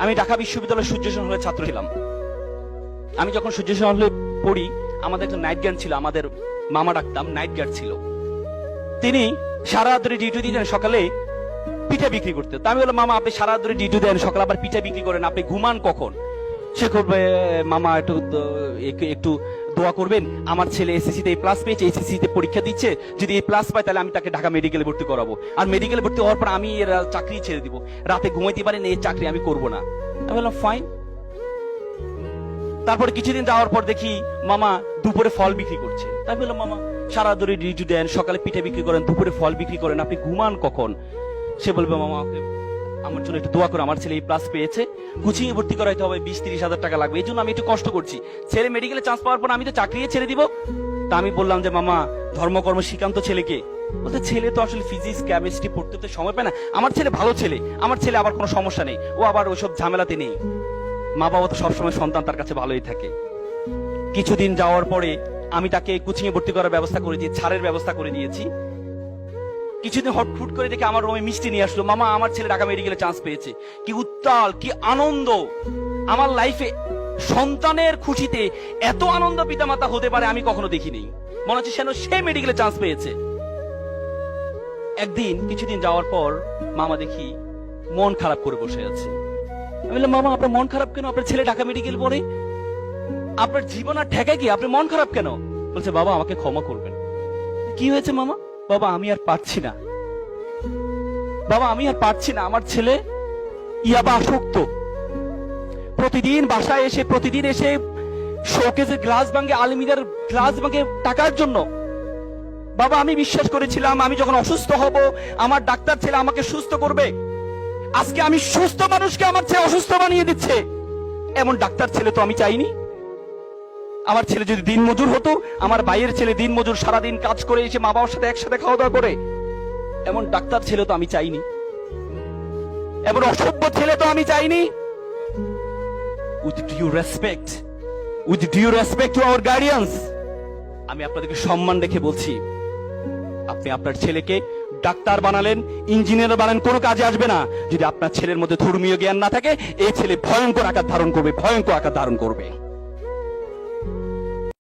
আমি ঢাকা বিশ্ববিদ্যালয়ের সূর্য হলে ছাত্র ছিলাম। আমি যখন সূর্য হলে পড়ি, আমাদের একটা নাইট গার্ড ছিল, আমাদের মামা ডাকতাম, নাইট গার্ড ছিল। তিনি সারা ধরে ডিউটি দিতেন সকালে পিঠে বিক্রি করতে। তো আমি বললাম, মামা, আপনি সারা ধরে ডিউটি দেন, সকালে আবার পিঠা বিক্রি করেন, আপনি ঘুমান কখন? সে করবে মামা একটু- একটু দোয়া করবেন। আমার ছেলে এসএসসি তে প্লাস পেয়েছে এসএসসি তে পরীক্ষা দিচ্ছে। যদি এই প্লাস পায়, তাহলে আমি তাকে ঢাকা মেডিকেলে ভর্তি করাবো। আর মেডিকেলে ভর্তি হওয়ার পর আমি এর চাকরি ছেড়ে দিব। রাতে ঘুমাইতে পারেন এই চাকরি আমি করব না। আমি বললাম ফাইন তারপরে কিছুদিন যাওয়ার পর দেখি মামা দুপুরে ফল বিক্রি করছে। তাই বললাম, মামা, সারা ধরে ডিউটি দেন, সকালে পিঠে বিক্রি করেন, দুপুরে ফল বিক্রি করেন, আপনি ঘুমান কখন? সে বলবে, মামা আমার জন্য একটু দোয়া করে, আমার ছেলে এই প্লাস পেয়েছে। গুছিয়ে ভর্তি করাইতে হবে, বিশ তিরিশ হাজার টাকা লাগবে। এই জন্য আমি একটু কষ্ট করছি। ছেলে মেডিকেলে চান্স পাওয়ার পর আমি তো চাকরি ছেড়ে দিব। তা আমি বললাম যে, মামা, ধর্মকর্ম শ্রীকান্ত ছেলেকে। বলতে, ছেলে তো আসলে ফিজিক্স কেমিস্ট্রি পড়তে তো সময় পায় না। আমার ছেলে ভালো ছেলে। আমার ছেলে আবার কোনো সমস্যা নেই। ও আবার ওইসব ঝামেলাতে নেই। মা বাবা তো সবসময় সন্তান তার কাছে ভালোই থাকে। কিছুদিন যাওয়ার পরে আমি তাকে কোচিং এ ভর্তি করার ব্যবস্থা করে দিয়েছি ছাড়ের ব্যবস্থা করে দিয়েছি। কিছুদিন হট ফুট করে দেখে আমার রুমে মিষ্টি নিয়ে আসলো। মামা, আমার ছেলে ঢাকা মেডিকেলে চান্স পেয়েছে। কি উত্তাল, কি আনন্দ। আমার লাইফে সন্তানের খুশিতে এত আনন্দ পিতামাতা হতে পারে আমি কখনো দেখিনি। মনে হচ্ছে সে মেডিকেলে চান্স পেয়েছে। একদিন, কিছুদিন যাওয়ার পর মামা দেখি মন খারাপ করে বসে আছে। আমি বললাম, মামা, আপনার মন খারাপ কেন? আপনার ছেলে ঢাকা মেডিকেল পড়ে। আপনার জীবন আর ঠেকা কি? আপনি মন খারাপ কেন? বলছে, বাবা, আমাকে ক্ষমা করবেন। কি হয়েছে, মামা? বাবা, আমি আর পারছি না। বাবা, আমি আর পারছি না। আমার ছেলে ইয়াবা আসক্ত। প্রতিদিন বাসায় এসে, প্রতিদিন এসে শোকেজের গ্লাস ভাঙে, আলমিরার গ্লাস ভাঙে টাকার জন্য। বাবা, আমি বিশ্বাস করেছিলাম, আমি যখন অসুস্থ হব, আমার ডাক্তার ছেলে আমাকে সুস্থ করবে। আজকে আমি সুস্থ মানুষকে আমার ছেলে অসুস্থ বানিয়ে দিচ্ছে। এমন ডাক্তার ছেলে তো আমি চাইনি। আমার ছেলে যদি দিন মজুর হতো, আমার ভাইয়ের ছেলে দিন মজুর সারাদিন কাজ করে এসে মা বাবার সাথে একসাথে খাওয়া দাওয়া করে। এমন ডাক্তার ছেলে তো আমি চাইনি। এমন অসভ্য ছেলে তো আমি চাইনি। With due respect with due respect to our guardians আমি আপনাদেরকে সম্মান রেখে বলছি, আপনি আপনার ছেলেকে ডাক্তার বানালেন, ইঞ্জিনিয়ার বানালেন, কোনো কাজে আসবে না। যদি আপনার ছেলের মধ্যে ধর্মীয় জ্ঞান না থাকে এই ছেলে ভয়ঙ্কর আকার ধারণ করবে, ভয়ঙ্কর আকার ধারণ করবে।